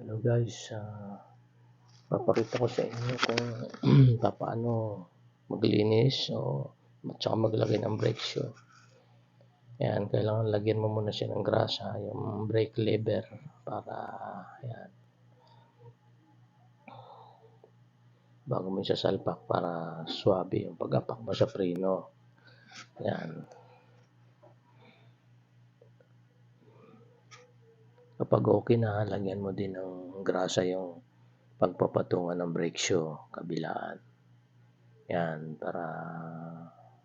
Hello guys, ah, papakita ko sa inyo kung papaano maglinis o at saka maglagay ng brake shoe. Ayan, kailangan lagyan mo muna siya ng grasa, yung brake lever para ayan. Bago mo isasalpak para swabe yung pag-apak mo sa preno. Ayan. Kapag okay na, lagyan mo din ng grasa yung pagpapatungan ng brake shoe, kabilaan. Yan, para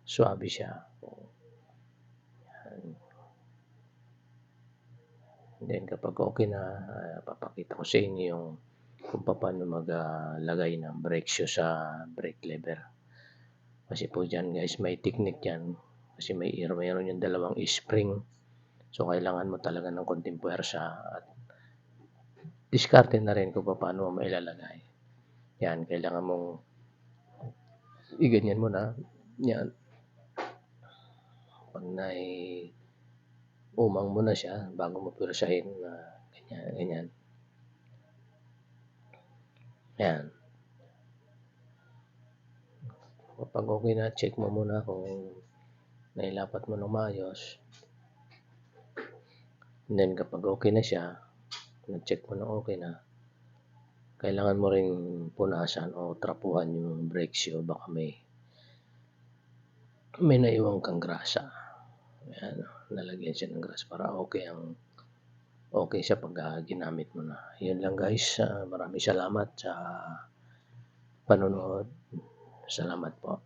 swabe siya. Yan. Then kapag okay na, uh, papakita ko sa inyo yung kung paano maglagay uh, ng brake shoe sa brake lever. Kasi po dyan guys, may technique yan. Kasi may mayroon yung dalawang spring So, kailangan mo talaga ng konting puwersa at diskarte na rin kung paano mo mailalagay. Yan, kailangan mong iganyan mo na. Yan. Pag nai umang mo na siya bago mo pwersahin na uh, ganyan, ganyan. Yan. Kapag okay na, check mo muna kung nailapat mo ng maayos. And then kapag okay na siya, na-check mo na okay na, kailangan mo ring punasan o trapuhan yung brake shoe baka may may naiwang kang grasa. Ayan, nalagyan siya ng grasa para okay ang okay siya pag uh, ginamit mo na. Yun lang guys. Uh, maraming salamat sa panonood. Salamat po.